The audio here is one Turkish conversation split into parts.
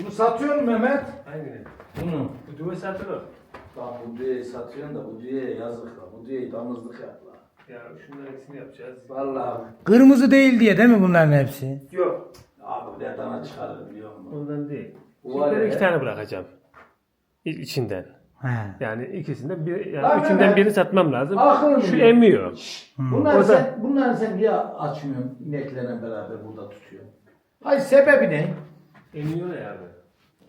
Bunu satıyor mu Mehmet? Hangini? Bunu. Bu düve satılır. Lan bu düğeyi satıyorsun da bu düğeye yazık la. Bu düğeyi damızlık yap la. Ya şunların ikisini yapacağız. Vallahi. Kırmızı değil diye değil mi bunların hepsi? Yok. Abi ne dana çıkarır biliyor musun? Ondan değil. Bu Şimdi var ben ya. iki tane bırakacağım. İ- İçinden. He. Yani ikisinden bir, yani Lan üçünden Mehmet. birini satmam lazım. Aklını Şu mı? emiyor. Bunları sen, bunları sen niye açmıyorsun? İneklerle beraber burada tutuyorsun. Hayır sebebi ne? Emiyor ya abi.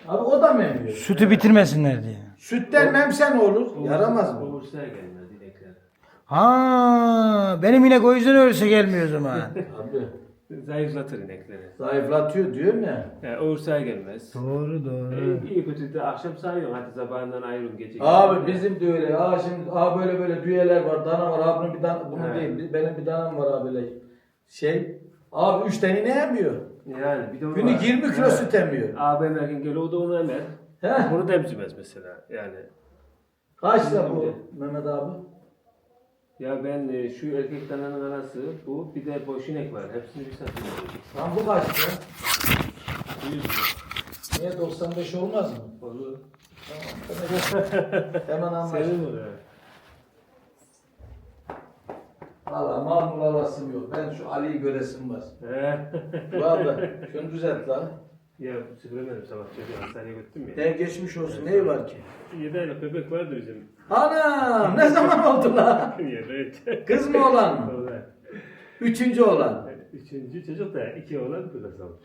Abi o da mı emiyor? Sütü bitirmesinler diye. Sütten memse ne olur? Yaramaz mı? Ovursaya gelmez inekler. Ha, benim inek o yüzden ölse gelmiyor o zaman. Abi Zayıflatır inekleri. zayıflatıyor diyorum ya. Yani ovursaya gelmez. doğru doğru. İyi kötü de akşam sayıyorsun hadi sabahından ayrılın gece. Abi bizim de öyle. Aa şimdi aa böyle böyle düğeler var, dana var. Abi bunun bir dan bunun He. değil. Benim bir danam var abi böyle. Şey Abi üç tane ne emiyor? Yani bir de o Günü var. 20 kilo süt emiyor. Abi emerken geliyor o da onu emer. He? Bunu da emzirmez mesela yani. Kaç lira bu Mehmet abi? Ya ben e, şu erkek dananın arası bu bir de boş inek var. Hepsini bir satıyorum. Lan bu kaç lira? 100 lira. Niye 95 olmaz mı? Olur. Hemen anlaştık. Senin mi? Valla mal mul alasım yok. Ben şu Ali'yi göresim var. Valla şunu düzelt lan. ya süpüremedim sabah çocuğu hastaneye götürdüm ya. Ne geçmiş olsun. Neyi var ki? 7 aylık bebek vardı bizim. Anam ne zaman oldu lan? 7 aylık. Kız mı olan? Oğlan. Üçüncü olan. Üçüncü çocuk da iki oğlan bir kız almış.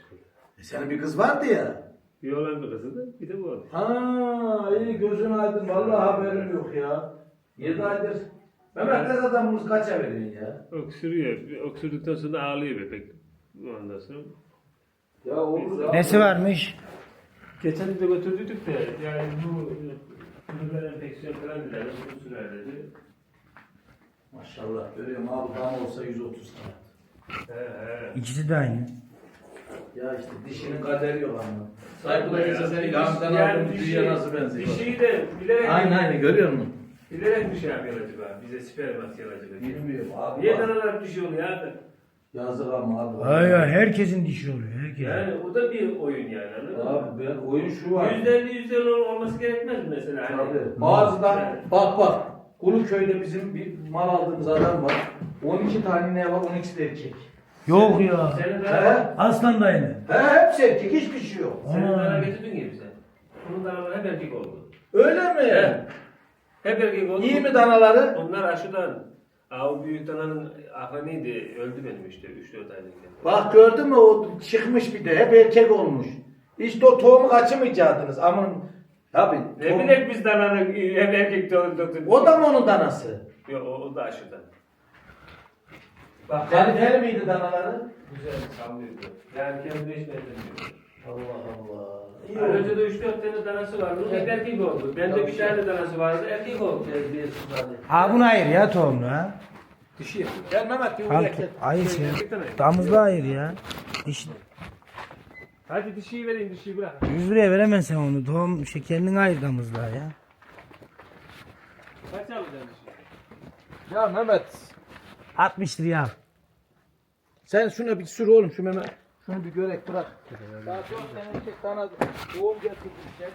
E senin bir kız vardı ya. Bir oğlan bir kızı da bir de bu oldu. Ha iyi gözün aydın. Vallahi haberim yok ya. Yedi aydır. Mehmet ne bunu kaça veriyorsun ya? Öksürüyor. Öksürdükten sonra ağlıyor bebek. Ondan sonra. Ya olur ya. Nesi varmış? Geçen de götürdük de yani bu Kırıklar enfeksiyon falan dediler. Uzun sürer dedi. Maşallah görüyorum abi dam olsa 130 tane. He he. İkisi de aynı. Ya işte dişinin kaderi yok ama. Saygı da geçen seni ilhamdan Yani aldım. dişi- Dünya nasıl benziyor? Dişiyi de bilerek Aynı aynı görüyor musun? Bilerek mi şey yapıyor acaba? Bize sperm atıyor acaba? Bilmiyorum abi. Niye bak. danalar dişi oluyor abi? Yazık ama abi. Ay ay herkesin dişi oluyor herkes. Yani o da bir oyun yani anladın mı? Abi ben oyun şu var. Yüzde elli yüzde elli olması gerekmez mi mesela? Hani? Tabii. Bazıdan Yani. bak bak. Kuluköy'de bizim bir mal aldığımız adam var. 12 tane ne var 12'si de erkek. Yok ya. Senin He? dana, Aslan da aynı. He hepsi erkek hiçbir şey yok. senin Ana. dana getirdin ya bize. Bunun danaları hep erkek oldu. Öyle mi? He. Hep erkek oldu. İyi mi danaları? Onlar aşıdan. Aa, o büyük dananın ahı neydi? Öldü benim işte 3-4 aylıkken. Bak gördün mü o çıkmış bir de hep erkek olmuş. İşte o tohumu kaçırmayacaktınız. Aman Tabii. Ne tohum- bileyim biz dananın hep erkek doğdu. O da mı onun danası? Yok o, o da aşıdan. Bak Kaliteli miydi danaları? Güzel sallıyordu. Yani hiç benzemiyor. Allah Allah. İyi Yani önce de 3-4 tane danası vardı. O hep erkek oldu. Bende bir tane danası vardı. Erkek oldu. Ha bunu ayır ya tohumlu ha. Dişi. Gel Mehmet bir gel. ayır şey. Damızlı ayır ya. Diş, Hadi dişiyi vereyim dişiyi bırak. 100 liraya veremezsen onu. Tohum şekerini ayır damızlığa ya. Kaç alacaksın dişiyi? Ya Mehmet. 60 liraya al. Sen şuna bir sür oğlum şu Mehmet. Şunu bir görek bırak. Daha çok tane erkek dana doğum getirmişler.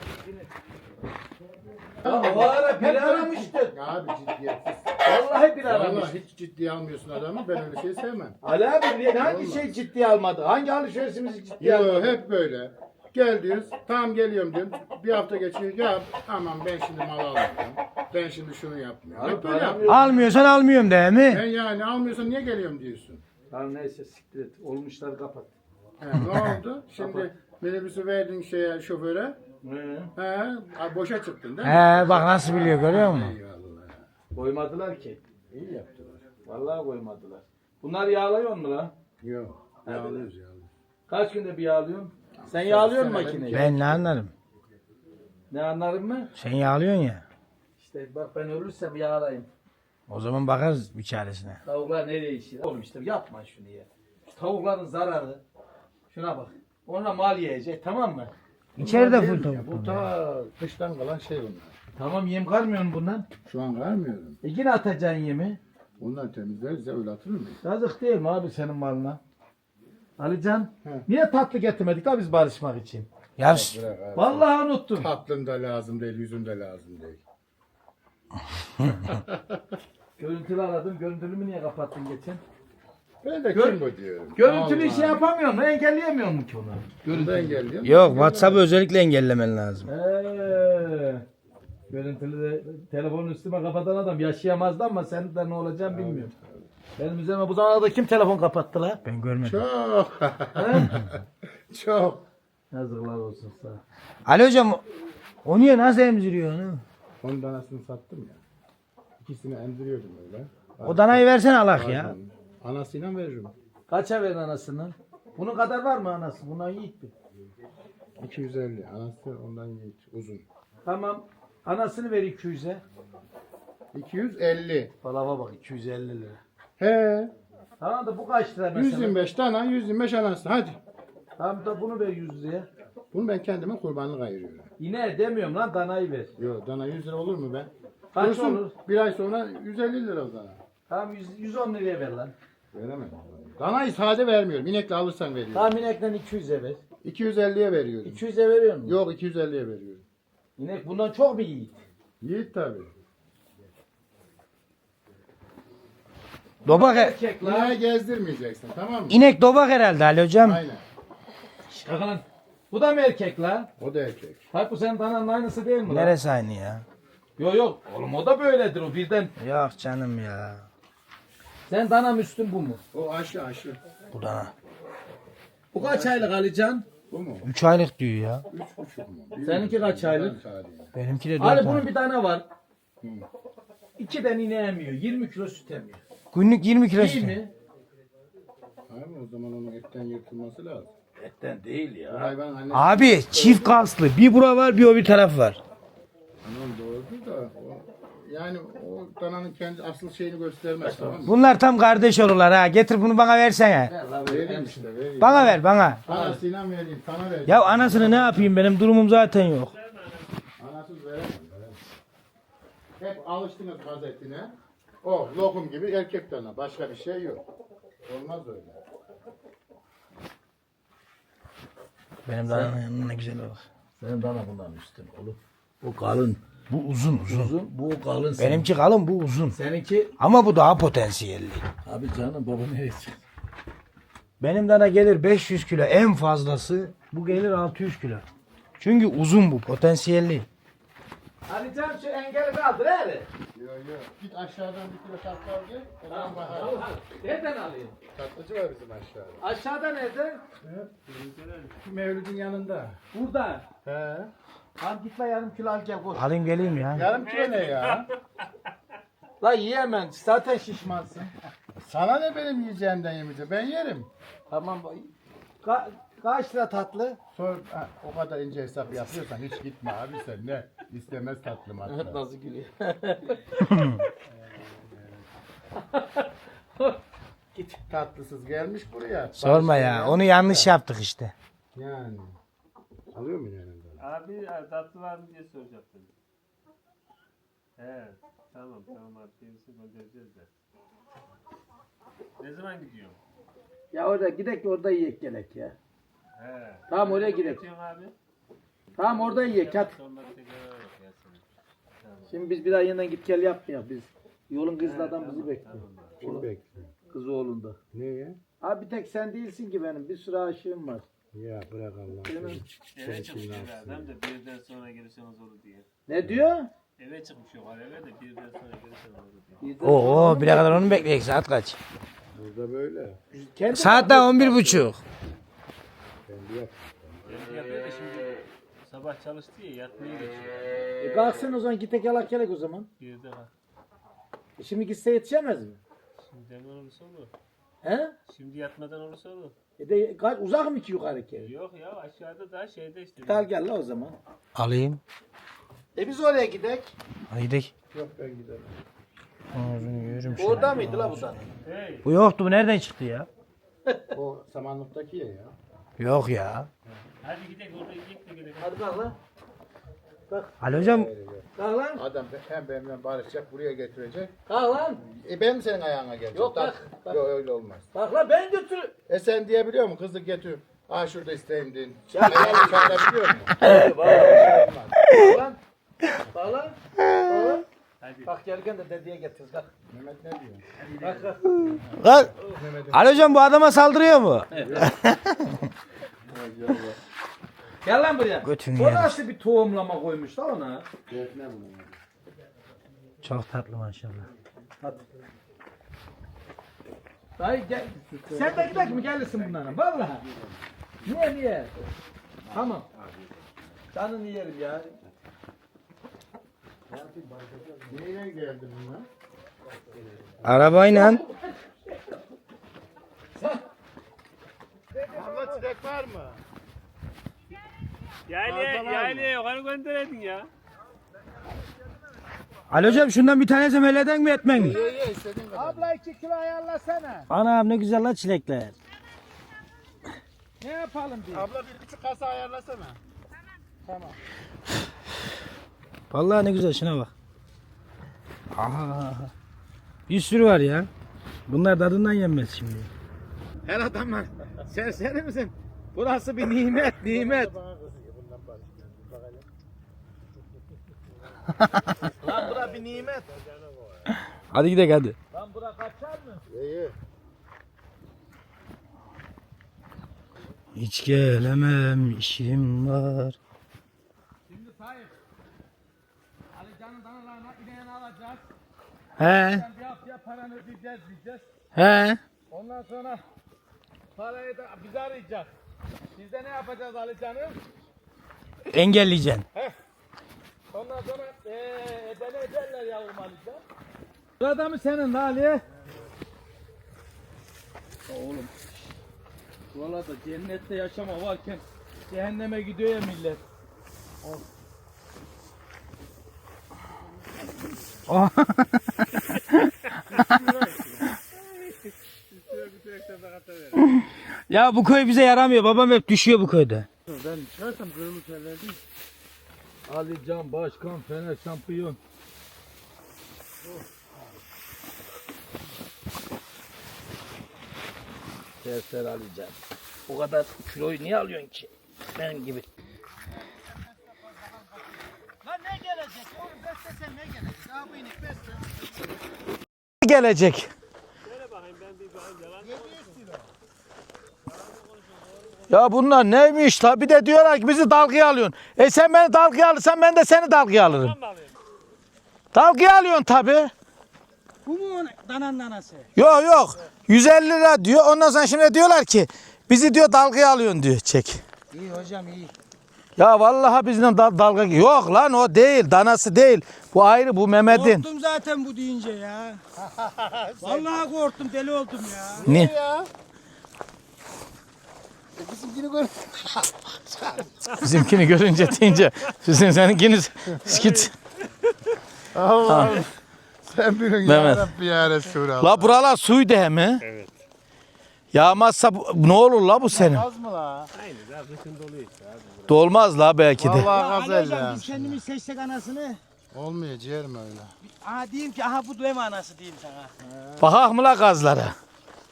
Ya o ara bir aramıştı. Abi ciddiyetsiz. Vallahi bir Vallahi aramıştı. hiç ciddiye almıyorsun adamı. Ben öyle şey sevmem. Ali abi niye- hangi Vallahi. şey ciddiye almadı? Hangi alışverişimizi ciddiye Yo almadı? hep böyle. Gel diyoruz. Tamam geliyorum diyorum. Bir hafta geçiyor. Ya aman ben şimdi mal almayacağım. Ben şimdi şunu yapmıyorum. Hep böyle param yapıyor. Almıyorsan almıyorum değil mi? Ben yani almıyorsan niye geliyorum diyorsun. Tamam neyse siktir et. Olmuşlar kapat. He, ne oldu? Şimdi minibüsü verdin şeye şoföre. He. He, ha, boşa çıktın değil mi? He bak nasıl biliyor görüyor musun? Eyvallah. Koymadılar ki. İyi yaptılar. Vallahi koymadılar. Bunlar yağlıyor mu lan? Yok. Yağlıyoruz yağlıyoruz. Kaç günde bir yağlıyorsun? Sen yağlıyor musun makineyi? Ben ne anlarım? Ne anlarım mı? Sen yağlıyorsun ya. İşte bak ben ölürsem yağlayayım. O zaman bakarız bir çaresine. Tavuklar nereye işiyor? Oğlum işte yapma şunu ya. Şu tavukların zararı. Şuna bak. Ona mal yiyecek tamam mı? İçeride full tavuk. Bu ta kıştan kalan şey bunlar. Tamam yem karmıyor mu bundan? Şu an vermiyorum. E yine atacaksın yemi. Ondan temizleriz ya öyle atılır mı? Yazık değil mi abi senin malına? Alican, He. niye tatlı getirmedik la biz barışmak için? Ya Bırak abi. Vallahi unuttum. Tatlın da lazım değil, yüzün de lazım değil. Görüntülü aradım. Görüntülümü niye kapattın geçen? Ben de Gör- kim bu diyorum. Görüntülü Allah. şey yapamıyorum. Engelleyemiyorum mu ki onu? Ben geldim. yok WhatsApp'ı özellikle engellemen lazım. Eee. Görüntülü de telefonu üstüme kapatan adam yaşayamazdı ama sen de ne olacağını bilmiyorum. Benim üzerime bu zamana da kim telefon kapattı la? Ben görmedim. Çok. Çok. Yazıklar olsun sana. Ali hocam o niye nasıl emziriyor onu? Onun danasını sattım ya. İkisini emziriyordum öyle. O danayı versene alak ya. Anasıyla veririm. Kaça verin anasının? Bunun kadar var mı anası? Bundan yiğit mi? 250. Anası ondan yiğit. Uzun. Tamam. Anasını ver 200'e. 250. Palava bak 250 lira. He. Tamam da bu kaç lira mesela? 125 tane 125 anası. Hadi. Tamam da bunu ver 100 liraya. Bunu ben kendime kurbanlık ayırıyorum. Yine demiyorum lan danayı ver. Yok dana 100 lira olur mu be? Kaç Dursun, olur? Bir ay sonra 150 lira o dana. Tamam 100, 110 liraya ver lan. Veremem. Danayı sade vermiyorum. İnekle alırsan veriyorum. Tamam inekten 200'e ver. 250'ye veriyorum. 200'e veriyor musun? Yok 250'ye veriyorum. İnek bundan çok mu yiğit? Yiğit tabi. Dobak, e- Erkek lan. İneği gezdirmeyeceksin tamam mı? inek dobak herhalde Ali hocam. Aynen. Şaka Bu da mı erkek lan? O da erkek. Bak bu senin dananın aynısı değil mi lan? Neresi aynı ya? Yok yok. Oğlum o da böyledir o birden. Yok canım ya. Sen dana müstün bu mu? O aşı aşı. Bu dana. Bu kaç aylık Alican? Bu mu? 3 aylık diyor ya. Üç buçuk mu? Seninki kaç aylık? Benimki de 4 Ali bunun bir tane var. Hı. İkiden ineği emiyor. 20 kilo süt emiyor. Günlük 20 kilo İyi sütü. mi? Abi o zaman onun etten yırtılması lazım. Etten değil Bu ya. hayvan annesi Abi çift kaslı. Bir bura var bir o bir taraf var. Tamam doğrudur da o, yani o dananın kendi asıl şeyini göstermez tamam mı? Bunlar tam kardeş olurlar ha. Getir bunu bana versene. Vereyim işte vereyim. Bana ver bana. Anasıyla vereyim sana vereyim. Ya anasını ne yapayım benim durumum zaten yok. Anasız veremem. veremem. Hep alıştınız gazetine. O lokum gibi erkek dana. Başka bir şey yok. Olmaz öyle. Benim dananın yanına ne güzel olur. Senin dana bundan üstün oğlum. O kalın. Bu uzun uzun. Uzun. Bu kalın. senin. Benimki kalın bu uzun. Seninki Ama bu daha potansiyelli. abi canım baba nereye çıktı? Benim dana gelir 500 kilo en fazlası. Bu gelir 600 kilo. Çünkü uzun bu potansiyelli. Alican şu engeli kaldır hele. Yok yok. Git aşağıdan bir kilo tatlı al gel. Tamam bakalım. Nereden alayım? Tatlıcı var bizim aşağıda. Aşağıda nerede? Mevlüt'ün yanında. Burada. He. Al git la yarım kilo al gel koş. Alayım geleyim ya. Yarım kilo ne ya? La yiyemem zaten şişmansın. Sana ne benim yiyeceğimden yemeyeceğim? Ben yerim. Tamam. Ka kaç lira tatlı? Sor, ha, o kadar ince hesap yapıyorsan hiç gitme abi sen ne? İstemez tatlım hatta. Nasıl gülüyor? Git tatlısız gelmiş buraya. Sorma ya. Onu yanlış yaptık işte. Yani. Alıyor mu yanında? Abi ya, tatlı var mı diye soracaktım. He tamam tamam abi kendisi göndereceğiz de. Ne zaman gidiyor? ya orada gidek de orada yiyek gelek ya. He. Tamam oraya Ne gidelim. gidiyorsun abi? Tamam orada yiyek hadi. Sonra tekrar senin. Şimdi biz bir daha yeniden git gel yapmayak biz. Yolun kızlı adam bizi bekliyor. Kim bekliyor? Kız oğlunda. Neye? Abi bir tek sen değilsin ki benim. Bir sürü aşığım var. Ya bırak Allah. Benim- Eve çıkmış eve adam da birden sonra gelirseniz olur diye. Ne diyor? Eve çıkmış yok eve de birden sonra gelirseniz olur diye. Oo bire kadar onu bekleyecek saat kaç? Burada böyle. Kendi Saat daha 11 buçuk. Kendi yap. Kendi yapıyor da şimdi sabah çalıştı ya yatmaya geçiyor. E kalksın o zaman gidek yalak gelek o zaman. Bir de ha. E şimdi gitse yetişemez mi? Şimdi hemen olursa olur. He? Şimdi yatmadan olursa olur. E de kaç, uzak mı ki yukarı ki? Yok ya aşağıda da şeyde işte. Gel gel la o zaman. Alayım. E biz oraya gidek. Hadi gidelim. Yok ben giderim. Ağzını yürüm şöyle. Orada mıydı la bu da? Hey. Bu yoktu bu nereden çıktı ya? O samanlıktaki ya ya. Yok ya. Hadi gidelim orada gidelim. Hadi kalk lan. Ali hocam Kalk lan. Adam hem benimle barışacak buraya getirecek. Kalk lan. E ben mi senin ayağına geleceğim? Yok, bak, bak. Yok öyle olmaz. Bak lan ben götür. E sen diyebiliyor musun kızı getir. Aa şurada isteyim din. Sen çare biliyor musun? Bağlan. Bağlan. Bağlan. Hadi. Bak gelirken de dedeye getir. Bak. Mehmet ne diyor? Bak bak. Lan, Ali hocam bu adama saldırıyor mu? Gel lan buraya. Götünü O yer. nasıl bir tohumlama koymuş da ona? Çok tatlı maşallah. Dayı gel. Sen de gidelim mi gelirsin bunlara? Vallahi. Niye niye? Tamam. Canını yerim ya. Neyle geldi bunlar? Arabayla Abla çilek var mı? Mı? yaylaya yukarı gönderedin ya. Ali hocam şundan bir tane zemeleden mi etmen mi? Ye ye istediğin kadar. Abla 2 kilo ayarlasana. Anam ne güzel la çilekler. Ne yapalım diye. Abla bir buçuk kasa ayarlasana. Vallahi ne güzel şuna bak. Aha. Bir sürü var ya. Bunlar tadından yenmez şimdi. Her adam var. Sen seni misin? Burası bir nimet, nimet. Lan bura bir nimet. Hadi gidelim hadi. Lan bura kaçar mı? Ye. Hiç gelemem işim var. Şimdi Tayyip. Ali Can'ın danalarına ineğini alacağız. He bir haftaya paranı ödeyeceğiz diyeceğiz. he. Ondan sonra parayı da bize arayacak. Biz de ne yapacağız Ali Can'ım? Engelleyeceksin. Ondan sonra eee beni ederler yavrum Ali Can. Burada mı senin lan Ali? Oğlum. Valla da cennette yaşama varken cehenneme gidiyor ya millet. Ya bu köy bize yaramıyor. Babam hep düşüyor bu köyde. Ben çıkarsam kırmızı terler değil. Ali Can Başkan Fener şampiyon. Serseri Ali Can. O kadar kiloyu niye alıyorsun ki? Benim gibi. Gelecek. Ya bunlar neymiş la? Bir de diyorlar ki bizi dalgaya alıyorsun. E sen beni dalgaya alırsan ben de seni dalgaya alırım. Dalgaya alıyorsun tabi. Bu mu dananın anası? Yok yok. 150 lira diyor. Ondan sonra şimdi diyorlar ki bizi diyor dalgaya alıyorsun diyor. Çek. İyi hocam iyi. Ya vallahi bizden dal- dalga yok lan o değil. Danası değil. Bu ayrı bu Mehmet'in. Korktum zaten bu deyince ya. Vallahi korktum deli oldum ya. Ne? Ya. Bizimkini gör. Bizimkini görünce deyince sizin seninkiniz git. Allah'ım. Sen bilin Mehmet. ya Rabbi ya Resulallah. La buralar suydu he mi? Evet. Yağmazsa bu- ne olur la bu senin? Az mı la? Aynı daha kışın doluyor işte abi. Dolmaz la belki de. Vallahi Ali gazel hocam ya. biz kendimiz seçsek anasını. Olmuyor ciğerim öyle. Aha diyeyim ki aha bu duyma anası diyeyim sana. Bakak mı la gazlara?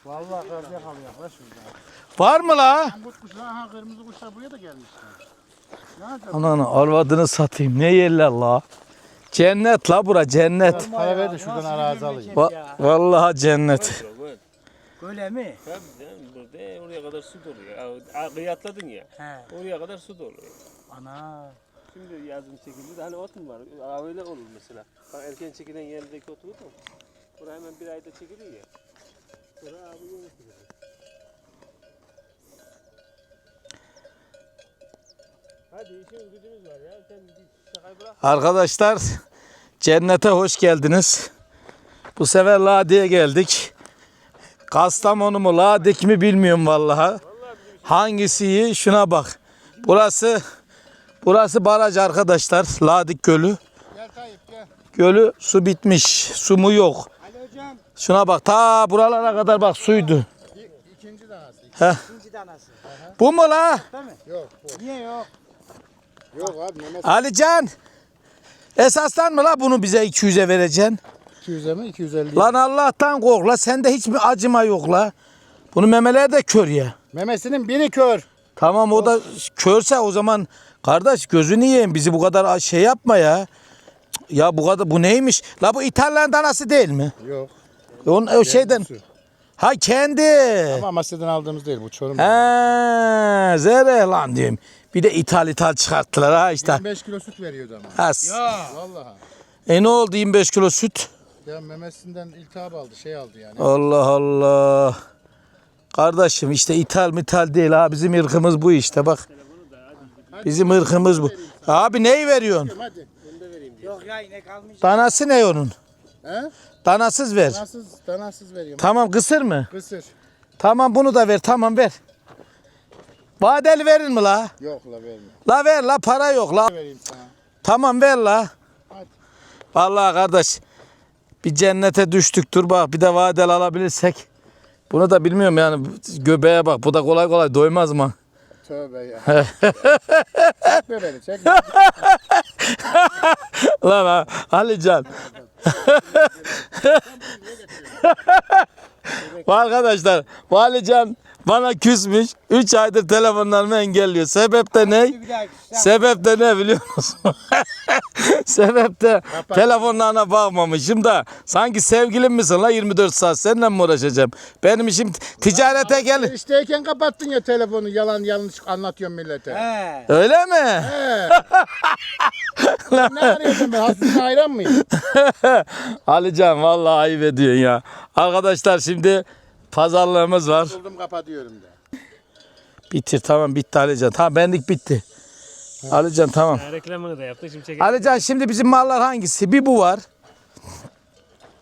Vallahi gaz yakalıyor la şurada. Var mı la? Kurt kuşlar, ha kırmızı kuşlar buraya da gelmişler. Ne? Ananı alvadını satayım. Ne yerler la? Cennet la bura cennet. Para ver de şuradan arazi alayım. Va- vallahi cennet. Öyle mi? Tabii canım burada oraya kadar su doluyor. Ya, Kıyı atladın ya. He. Oraya kadar su doluyor. Ana. Şimdi yazın çekildi de hani ot mu var? Öyle olur mesela. Bak erken çekilen yerindeki otu mu? Buraya hemen bir ayda çekiliyor ya. Buraya abi yeni Hadi işimiz gücümüz var ya. Sen bir şakayı bırak. Arkadaşlar cennete hoş geldiniz. Bu sefer Ladi'ye geldik. Kastamonu mu Ladik mi bilmiyorum vallahi. Hangisi iyi? Şuna bak. Burası burası baraj arkadaşlar. Ladik Gölü. Gel Tayyip gel. Gölü su bitmiş. Su mu yok. Ali hocam Şuna bak ta buralara kadar bak suydu. İkinci danası. ikinci danası. Bu mu la? Yok. Niye yok? Yok abi Mehmet Alican. Esaslan mı la bunu bize 200'e vereceksin? 200'e mi 250 Lan Allah'tan kork la. Sende hiç mi acıma yok la? Bunu memeler de kör ya. Memesinin biri kör. Tamam o da körse o zaman kardeş gözünü yiyeyim bizi bu kadar şey yapma ya. Ya bu kadar bu neymiş? La bu İtalyan danası değil mi? Yok. Onun o şeyden ha kendi. Ama Amasya'dan aldığımız değil bu Çorum. He, zere lan diyeyim. Bir de ithal ithal çıkarttılar ha işte. 25 kilo süt veriyordu ama. Has. Vallahi. E ne oldu 25 kilo süt? Ya memesinden iltihap aldı, şey aldı yani. Allah Allah. Kardeşim işte ithal mithal değil ha bizim ırkımız bu işte bak. Bizim ırkımız bu. Abi neyi veriyorsun? Hadi. Yok ya inek almış. Danası ne onun? He? Danasız ver. Danasız, danasız veriyorum. Tamam kısır mı? Kısır. Tamam bunu da ver tamam ver. Vadeli verin mi la? Yok la verme. La ver la para yok la. Vereyim sana. Tamam ver la. Hadi. Vallahi kardeş bir cennete düştük dur bak bir de vadeli alabilirsek. Bunu da bilmiyorum yani göbeğe bak bu da kolay kolay doymaz mı? Tövbe ya. çekme beni çekme. Lan ha, Alican. Arkadaşlar Valican bana küsmüş. 3 aydır telefonlarımı engelliyor. Sebep de ne? Sebep de ne biliyor musun? Sebep de telefonlarına bakmamışım da sanki sevgilim misin la 24 saat seninle mi uğraşacağım? Benim işim ticarete gel. İşteyken kapattın ya telefonu yalan yanlış anlatıyorsun millete. He. Öyle mi? He. ne arıyorsun ben? Hasbine hayran mıyım? Alican vallahi ayıp ediyorsun ya. Arkadaşlar şimdi pazarlığımız var. Buldum kapatıyorum da. Bitir tamam bitti Alican. Tamam benlik bitti. Alican tamam. Ha, reklamını da yaptık şimdi çekelim. Alican şimdi bizim mallar hangisi? Bir bu var.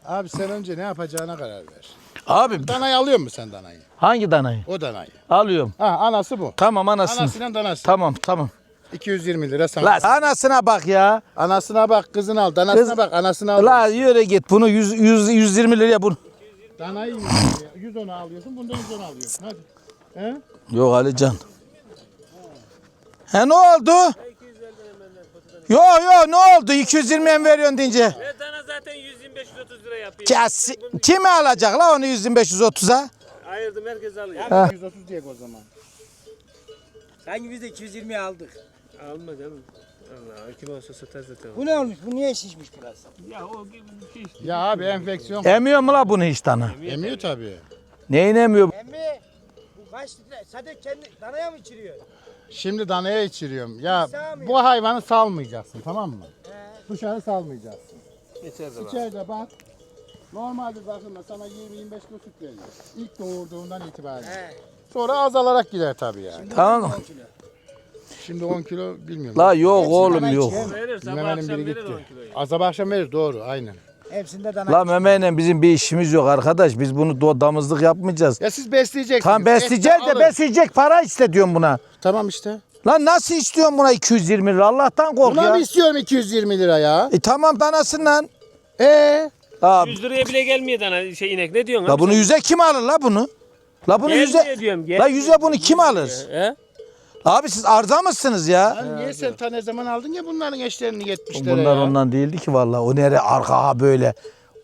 Abi sen önce ne yapacağına karar ver. Abi Danayı alıyor musun sen danayı? hangi danayı? O danayı. Alıyorum. Ha anası bu. Tamam anasını. Anasının danası. Tamam tamam. 220 lira sana. La anasına bak ya. Anasına bak kızını al. Danasına Kız- bak anasını al. La yürü git bunu 100, 100 120 liraya bunu. Danayı 110 alıyorsun bundan 110 alıyorsun. Hadi. He? Yok Alican. He ne oldu? Yo yo ne oldu? 220 mi veriyorsun deyince? Ve dana zaten 125-130 lira yapıyor. Kes, kimi alacak la onu 125-130'a? Ayırdım herkes alıyor. Ha. 130 diye o zaman. Sanki biz de 220 aldık. Alma canım. Allah kim olsa satar zaten. Bu ne olmuş? Bu niye şişmiş biraz? Ya o gibi bir şey işte. Ya abi enfeksiyon Emiyor mu la bunu hiç dana? emiyor tabii. Neyin emiyor? Emmi bu kaç litre? Sadece kendi danaya mı içiriyor? Şimdi danaya içiriyorum. Ya Sağmıyor. bu hayvanı salmayacaksın tamam mı? Dışarı salmayacaksın. Geçer de bak. İçeride bak. Normalde bakımda sana 20-25 kilo süt veriyor. İlk doğurduğundan itibaren. He. Sonra azalarak gider tabii yani. Tamam. Şimdi 10 kilo bilmiyorum. La yok oğlum yok. Verir sabah akşam biri verir 10 gitti. kiloyu. Azap akşam verir doğru aynen. Hepsinde dana. La memeyle bizim bir işimiz yok arkadaş. Biz bunu do- damızlık yapmayacağız. Ya siz besleyeceksiniz. Tam besleyeceğiz de besleyecek para iste diyorum buna. Tamam işte. Lan nasıl istiyorsun buna 220 lira? Allah'tan kork Buna ya. mı istiyorum 220 lira ya? E tamam danasından. Ee, Abi, 100 liraya bile gelmiyor dana şey inek. Ne diyorsun? la abi bunu sen? yüze kim alır la bunu? La bunu Gelmiyor yüze. diyorum. La gelmiyor. yüze bunu kim alır? He? Abi siz arıza mısınız ya? lan niye sen ta ne zaman aldın ya bunların eşlerini 70 lira Bunlar ya? ondan değildi ki vallahi. O nere arka ha böyle.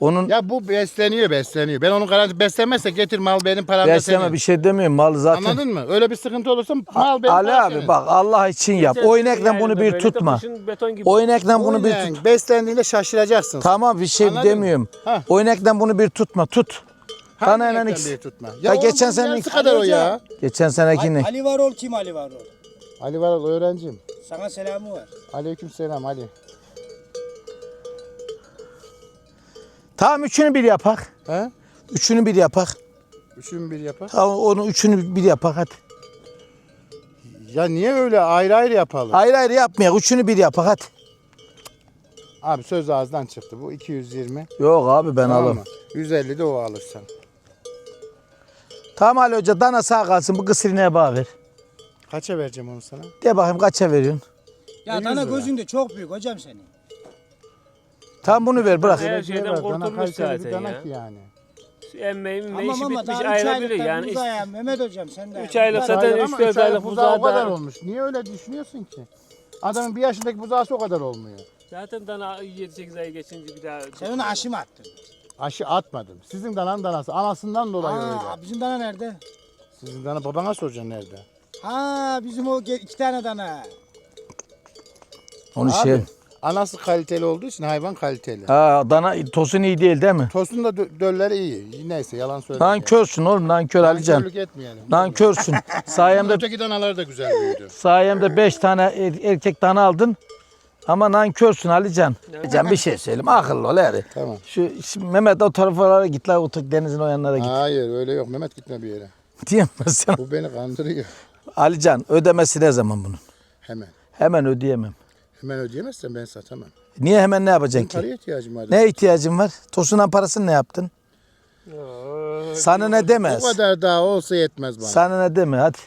Onun Ya bu besleniyor besleniyor. Ben onun garanti beslemezse getir mal benim param da besleme senin. bir şey demiyorum. Mal zaten. Anladın mı? Öyle bir sıkıntı olursa mal benim Ali abi senin. bak Allah için yap. O inekle bunu bir tutma. kışın beton gibi. O inekle bunu bir Oynayan, tut. Beslendiğinde şaşıracaksın. Tamam bir şey Anladın mı? demiyorum. Ha. O inekle bunu bir tutma. Tut. Hangi inekten ikisi. biri tutma. Ya Ya, geçen geçen sene- yarısı kadar o ya. Geçen seneki inek. Ali Varol kim Ali Varol? Ali Varal öğrencim. Sana selamı var. Aleyküm selam Ali. Tamam üçünü bir yapak. He? Üçünü bir yapak. Üçün bir yapar. Tamam onu üçünü bir yapak hadi. Ya niye öyle ayrı ayrı yapalım? Ayrı ayrı yapmayak. Üçünü bir yapak hadi. Abi söz ağızdan çıktı. Bu 220. Yok abi ben Tamam alırım. mı? 150 de o alırsan. Tamam Ali Hoca dana sağ kalsın bu kısır ineğe bağ ver. Kaça vereceğim onu sana? De bakayım kaça veriyorsun? Ya dana gözünde çok büyük hocam senin. Tamam bunu ver bırak. Her şeyden kurtulmuş zaten ya. yani. Emmeği mi Ama işi ama bitmiş daha 3 ayrılabilir aylık yani. buzağı ya Mehmet hocam sen de. Üç aylık Bak, zaten Hayır ama dört üç aylık aylık buzağı o kadar da- olmuş. Niye öyle düşünüyorsun ki? Adamın bir yaşındaki buzağısı o kadar olmuyor. Zaten dana 7-8 ay geçince bir daha... Sen onu aşı mı attın? Aşı atmadım. Sizin dananın danası. Anasından dolayı öyle. Aa, bizim dana nerede? Sizin dana babana soracaksın nerede? Ha bizim o ge- iki tane dana. Onu Abi, şey. Anası kaliteli olduğu için hayvan kaliteli. Ha, dana tosun iyi değil değil mi? Tosun da dö- dölleri iyi. Neyse yalan söyleme. Nankörsün oğlum nankör Alican. Nankörlük etmeyelim. Nankörsün. Sayemde Öteki danalar da güzel büyüdü. sayemde 5 tane er- erkek dana aldın. Ama nankörsün Alican. Alican bir şey söyleyeyim. Akıllı ol hadi. Tamam. Şu, Mehmet o tarafalara git la o denizin o yanlara git. Hayır öyle yok. Mehmet gitme bir yere. Diyemez sen. Bu beni kandırıyor. Alican ödemesi ne zaman bunun? Hemen. Hemen ödeyemem. Hemen ödeyemezsen ben satamam. Niye hemen ne yapacaksın ki? paraya ihtiyacım var. Ne ihtiyacın var? Tosundan parasını ne yaptın? Sana ne Bu demez? kadar daha olsa yetmez bana. Sana ne deme hadi.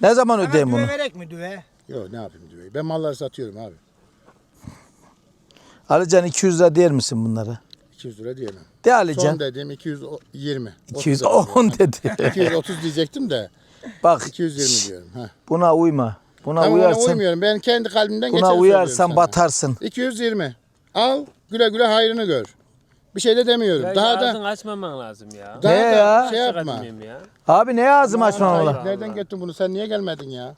Ne zaman ödeyeyim bunu? düve verek mi düve? Yok ne yapayım diyor. Ben malları satıyorum abi. Alican 200 lira der misin bunlara? 200 lira diyemem. De Son Alican. dediğim 220. 210 dedi. 230 diyecektim de Bak 220 diyorum. Ha. buna uyma. Buna Tamam ona uyarsan uymuyorum. Ben kendi kalbimden geçeni buna uyarsan sana. batarsın. 220. Al güle güle hayrını gör. Bir şey de demiyorum. Ya daha da açmaman lazım ya. daha Ne da ya? şey yapma. Ya. Abi ne ağzım açmam ola? Nereden getirdin bunu? Sen niye gelmedin ya?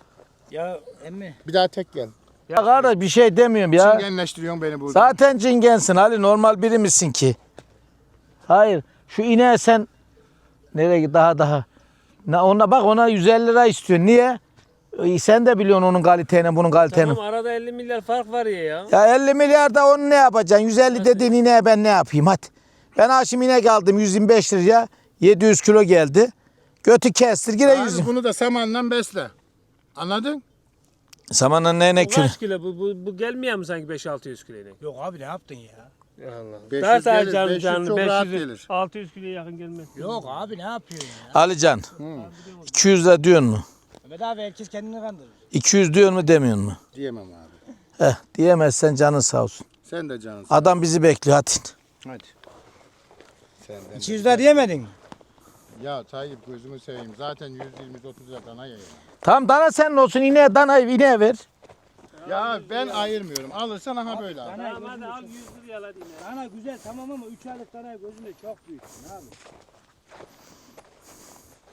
Ya emmi. Bir daha tek gel. Ya kardeş bir şey demiyorum ya. Çingenleştiriyorsun beni burada. Zaten cingensin Ali normal biri misin ki? Hayır. Şu ineğe sen nereye daha daha. Ne, ona bak ona 150 lira istiyor. Niye? E, Sen de biliyorsun onun kaliterini bunun kaliterini. Tamam arada 50 milyar fark var ya ya. Ya 50 milyar da onu ne yapacaksın? 150 dediğin ineğe ben ne yapayım hadi. Ben Haşim inek aldım 125 liraya. 700 kilo geldi. Götü kestir yine Abi 100. bunu da samanla besle. Anladın? Samanın ne ne kilo? kaç kilo? Bu, bu, bu gelmiyor mu sanki 5-600 kilo inek? Yok abi ne yaptın ya? Allah. 500 Daha gelir, canlı 500 canlı çok rahat 500 gelir. 600 kiloya yakın gelmez. Yok abi ne yapıyorsun ya? Alican 200 lira diyorsun mu? Mehmet abi herkes kendini kandırır. 200 diyor mu demiyorsun mu? Diyemem abi. Eh diyemezsen canın sağ olsun. Sen de cansın. Adam bizi bekliyor hadi. Hadi. Senden 200 lira diyemedin mi? Ya Tayyip gözümü seveyim. Zaten 120 30 lira dana yayın. Tamam dana senin olsun ineğe danayı ineğe ver. Ya ben ayırmıyorum. Alırsan aha böyle al. Tamam hadi al 100 liraya al yine. Dana güzel tamam ama 3 aylık dana gözünde çok büyüksün abi.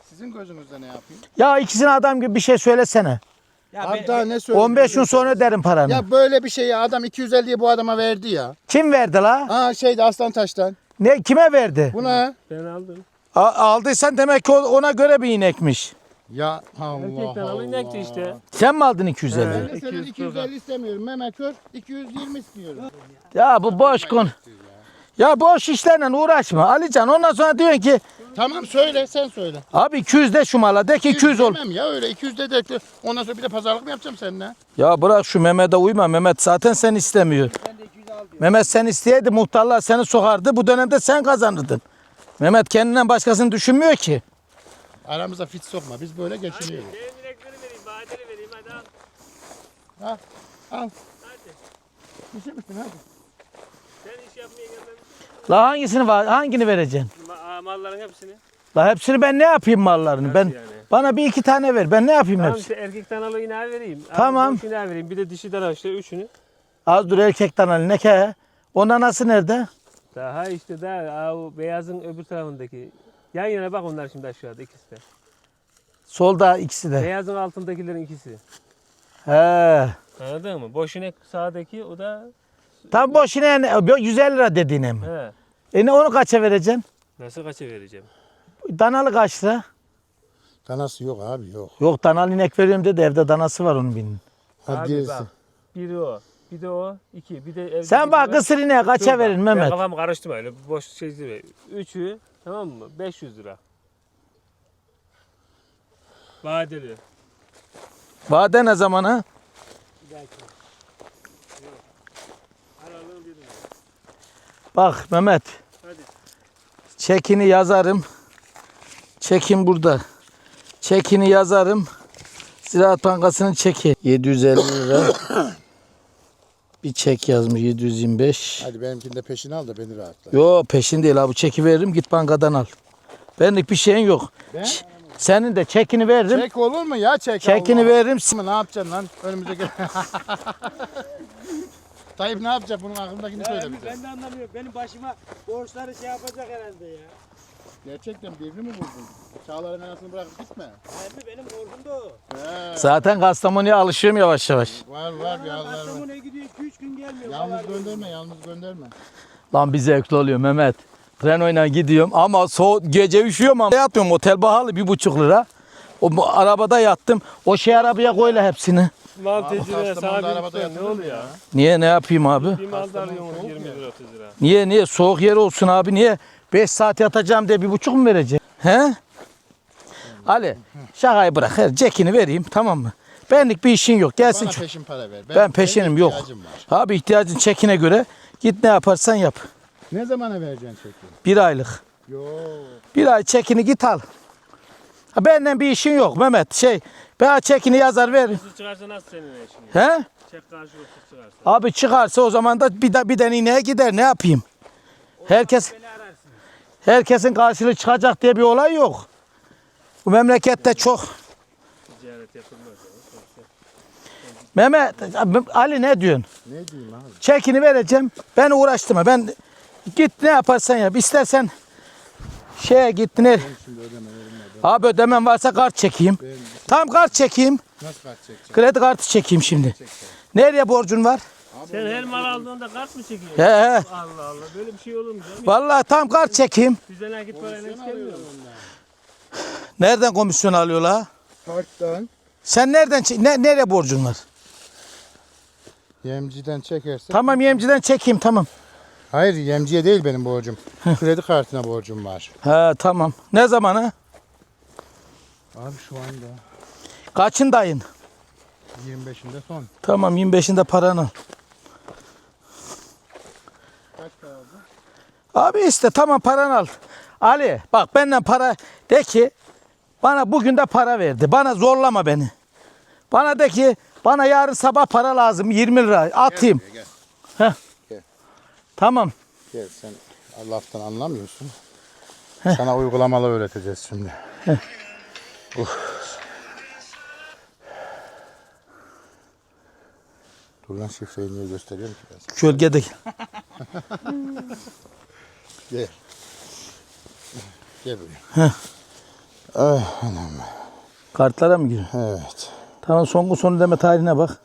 Sizin gözünüzde ne yapayım? Ya ikisine adam gibi bir şey söylesene. Ya Abi ben- daha ne söyleyeyim? 15 gün sonra öderim paranı. Ya böyle bir şeyi adam 250'ye bu adama verdi ya. Kim verdi la? Aa şeyde Aslan Taş'tan. Ne kime verdi? Buna. Ben aldım. A- aldıysan demek ki o- ona göre bir inekmiş. Ya Allah Erkekten Allah. işte. Sen mi aldın 250? He. Ben de senin 250 istemiyorum. Mehmet Kör 220 istiyorum. Ya bu boş konu. Ya boş işlerle uğraşma Alican. Ondan sonra diyorsun ki Tamam söyle sen söyle. abi 200 de şu mala de ki 200 ol. Demem ya öyle 200 de de ondan sonra bir de pazarlık mı yapacağım seninle? Ya bırak şu Mehmet'e uyma. Mehmet zaten sen istemiyor. Mehmet sen isteyeydi muhtarlar seni sokardı. Bu dönemde sen kazanırdın. Mehmet kendinden başkasını düşünmüyor ki. Aramıza fit sokma. Biz böyle geçiniyoruz. Benim inekleri vereyim, badeli vereyim hadi al. Al. Al. Hadi. İşe misin hadi. Sen iş yapmaya gelmemişsin. La hangisini var? Hangini vereceksin? Ma- malların hepsini. La hepsini ben ne yapayım mallarını? Ben yani? bana bir iki tane ver. Ben ne yapayım Tamam hepsini? işte erkek danalı ineği vereyim. Tamam. boş ineği vereyim. Bir de dişi dana işte üçünü. Az dur erkekten al ne ke? Onun anası nerede? Daha işte daha o beyazın öbür tarafındaki. Yan yana bak onlar şimdi aşağıda ikisi de. Solda ikisi de. Beyazın altındakilerin ikisi. He. Anladın mı? Boş inek sağdaki o da Tam boş yine ne- 150 lira dediğine mi? he. E ne onu kaça vereceksin? Nasıl kaça vereceğim? Danalı kaç lira? Danası yok abi yok. Yok danalı inek veriyorum dedi evde danası var onun binin. Hadi Abi bak. Biri o. Bir de o. iki. Bir de evdeki Sen bak kısır ineğe kaça verin Ben Mehmet? kafamı karıştırma öyle boş şey değil. Üçü tamam mı? 500 lira. Vadeli. Vade ne zaman ha? Aralığın. Bak Mehmet. Hadi. Çekini yazarım. Çekin burada. Çekini yazarım. Ziraat Bankası'nın çeki. 750 lira. bir çek yazmış 725. Hadi benimkini de peşine al da beni rahatla. Yo peşin değil abi çeki veririm git bankadan al. Benlik bir şeyin yok. Ben? Ç- Senin de çekini veririm. Çek olur mu ya çek Çekini Allah. veririm. Ama ne yapacaksın lan önümüze gel. Tayyip ne yapacak bunun aklındakini söyle bize. Ben de anlamıyorum. Benim başıma borçları şey yapacak herhalde ya. Gerçekten birini mi buldun? Çağlar'ın anasını bırakıp gitme. Abi benim korkum da o. He. Zaten Kastamonu'ya alışıyorum yavaş yavaş. Var var bir yollar var. Kastamonu'ya gidiyor 2-3 gün gelmiyor. Yalnız gönderme, yalnız gönderme. Lan bir zevkli oluyor Mehmet. Renault'la gidiyorum ama so gece üşüyorum ama yatıyorum otel pahalı bir buçuk lira. O bu arabada yattım. O şey arabaya koyla hepsini. Tecrübe Kastamonu'da sana bir arabada ne yatılır mı oluyor ya? Niye ne yapayım abi? Bir mal da Kastamonu alıyorsun soğuk 20 ya. lira 30 lira. Niye niye soğuk yer olsun abi niye? 5 saat yatacağım diye bir buçuk mu verecek? He? Ali şakayı bırak. Her cekini vereyim tamam mı? Benlik bir işin yok. Gelsin. Bana peşin para ver. Ben peşinim benim yok. ihtiyacım var. Abi ihtiyacın çekine göre git ne yaparsan yap. Ne zamana vereceksin çeki? Bir aylık. Yo. Bir ay çekini git al. Ha, benden bir işin yok Mehmet. Şey ben çekini yazar ver. Su çıkarsa nasıl senin işin? He? Çek karşılığı su çıkarsa. Abi çıkarsa o zaman da bir, de, bir den ineğe gider. Ne yapayım? Herkes herkesin karşılığı çıkacak diye bir olay yok. Bu memlekette çok. Ticaret yapılmaz. Mehmet, Ali ne diyorsun? Ne diyeyim abi? Çekini vereceğim. Ben uğraştırma. Ben git ne yaparsan yap. İstersen şeye git ne? Abi ödemem varsa kart çekeyim. Tam kart çekeyim. nasıl kaç çekeceğim? Kredi kartı çekeyim şimdi. Nereye borcun var? Sen her mal aldığında kart mı çekiyorsun? He he. Allah Allah böyle bir şey olur mu canım? Vallahi tam kart çekeyim. Bize nakit parayla istemiyor musun? Nereden komisyon alıyorlar? Karttan. Sen nereden çek- ne, nereye borcun var? Yemciden çekersen. Tamam yemciden çekeyim tamam. Hayır yemciye değil benim borcum. Kredi kartına borcum var. He tamam. Ne zamanı? Abi şu anda Kaçın dayın? 25'inde son. Tamam 25'inde paranı al. Kaç kaldı? Abi işte tamam paranı al. Ali bak benden para de ki bana bugün de para verdi. Bana zorlama beni. Bana de ki bana yarın sabah para lazım 20 lira atayım. Gel, gel. Tamam. Gel sen Allah'tan anlamıyorsun. Sana uygulamalı öğreteceğiz şimdi. Dur lan şifreyi niye gösteriyorum ki ben sana? Gölgede. Gel. Gel buraya. Ah, anam. Kartlara mı giriyor? Evet. Tamam son gün sonu deme tarihine bak.